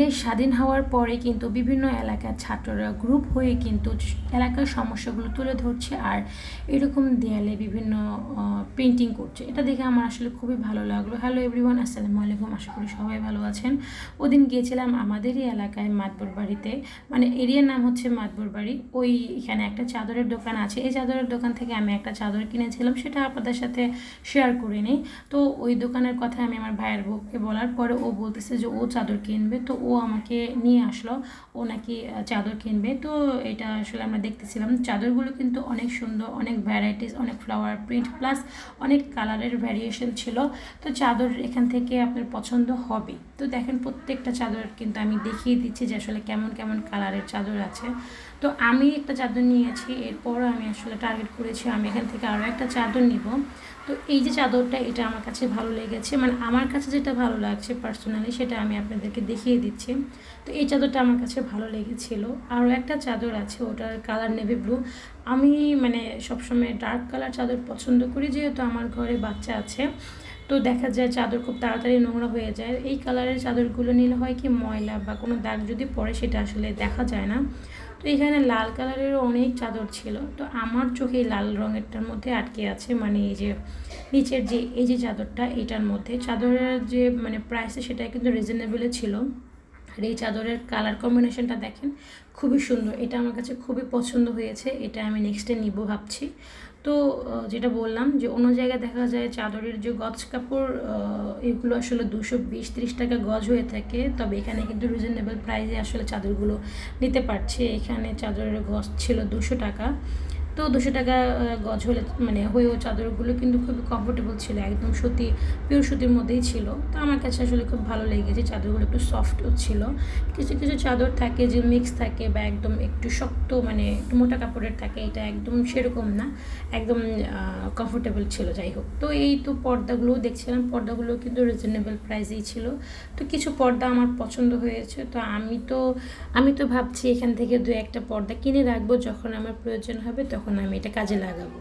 দেশ স্বাধীন হওয়ার পরে কিন্তু বিভিন্ন এলাকার ছাত্ররা গ্রুপ হয়ে কিন্তু এলাকার সমস্যাগুলো তুলে ধরছে। আর এরকম দেয়ালে বিভিন্ন পেন্টিং করছে। এটা দেখে আমার আসলে খুবই ভালো লাগল। হ্যালো এভরিওয়ান আসসালামু আলাইকুম। আশা করি সবাই ভালো আছেন। ওদিন গিয়েছিলাম আমাদেরই এলাকায় মাতবর বাড়িতে। মানে এরিয়ার নাম হচ্ছে মাতবর বাড়ি। ওই এখানে একটা চাদরের দোকান আছে। এই চাদরের দোকান থেকে আমি একটা চাদর কিনেছিলাম। সেটা আপনাদের সাথে শেয়ার করে নিই। তো ওই দোকানের কথা আমি আমার ভাইয়ের বউকে বলার পরে ও বলতেছে যে, ও চাদর কিনবে। তো ও আমাকে নিয়ে আসলো। ও নাকি চাদর কিনবে। তো এটা আসলে আমরা দেখতেছিলাম। চাদরগুলো কিন্তু অনেক সুন্দর, অনেক ভ্যারাইটিস অনেক ফ্লাওয়ার প্রিন্ট প্লাস অনেক কালারের ভ্যারিয়েশন ছিল। তো চাদর এখান থেকে আপনার পছন্দ হবে। তো দেখেন প্রত্যেকটা চাদর কিন্তু আমি দেখিয়ে দিচ্ছি যে আসলে কেমন কেমন কালারের চাদর আছে। তো আমি একটা চাদর নিয়েছি, এরপরও আমি আসলে টার্গেট করেছি, আমি এখান থেকে আরও একটা চাদর নিব। তো এই যে চাদরটা, এটা আমার কাছে ভালো লেগেছে। মানে আমার কাছে যেটা ভালো লাগছে পার্সোনালি সেটা আমি আপনাদেরকে দেখিয়ে দিচ্ছি। তো এই চাদরটা আমার কাছে ভালো লেগেছিল। আরও একটা চাদর আছে, ওটার কালার নেভি ব্লু আমি মানে সবসময় ডার্ক কালার চাদর পছন্দ করি, যেহেতু আমার ঘরে বাচ্চা আছে। তো দেখা যায় চাদর খুব তাড়াতাড়ি নোংরা হয়ে যায়। এই কালারের চাদরগুলো নিলে হয় কি ময়লা বা কোনো দাগ যদি পড়ে সেটা আসলে দেখা যায় না। তো এখানে লাল কালারেরও অনেক চাদর ছিল। তো আমার চোখে লাল রঙেরটার মধ্যে আটকে আছে। মানে এই যে নিচের যে, এই যে চাদরটা, এটার মধ্যে। চাদরের যে মানে প্রাইসে সেটা কিন্তু রিজনেবলে ছিল। আর এই চাদরের কালার কম্বিনেশনটা দেখেন, খুবই সুন্দর। এটা আমার কাছে খুবই পছন্দ হয়েছে। এটা আমি নেক্সটে নিব ভাবছি। তো যেটা বললাম যে অন্য জায়গায় দেখা যায় চাদরের যে গজ কাপড় এগুলো আসলে দুশো বিশ ত্রিশ টাকা গজ হয়ে থাকে। তবে এখানে কিন্তু রিজনেবল প্রাইসে আসলে চাদরগুলো নিতে পারছে। এখানে চাদরের গজ ছিল দুশো টাকা। তো দুশো টাকা গজ হলে মানে হয়েও চাদরগুলো কিন্তু খুবই কমফোর্টেবল ছিল, একদম সুতি পিওর সুতির মধ্যেই ছিল। তো আমার কাছে আসলে খুব ভালো লেগেছে, চাদরগুলো একটু সফটও ছিল। কিছু কিছু চাদর থাকে যে মিক্স থাকে বা একদম একটু শক্ত মানে একটু মোটা কাপড়ের থাকে, এটা একদম সেরকম না, একদম কমফোর্টেবল ছিল, যাই হোক। তো এই তো পর্দাগুলোও দেখছিলাম, পর্দাগুলো কিন্তু রিজনেবল প্রাইসেই ছিল। তো কিছু পর্দা আমার পছন্দ হয়েছে, তো আমি তো আমি তো ভাবছি এখান থেকে দু একটা পর্দা কিনে রাখব, যখন আমার প্রয়োজন হবে তখন আমি এটা কাজে লাগাবো।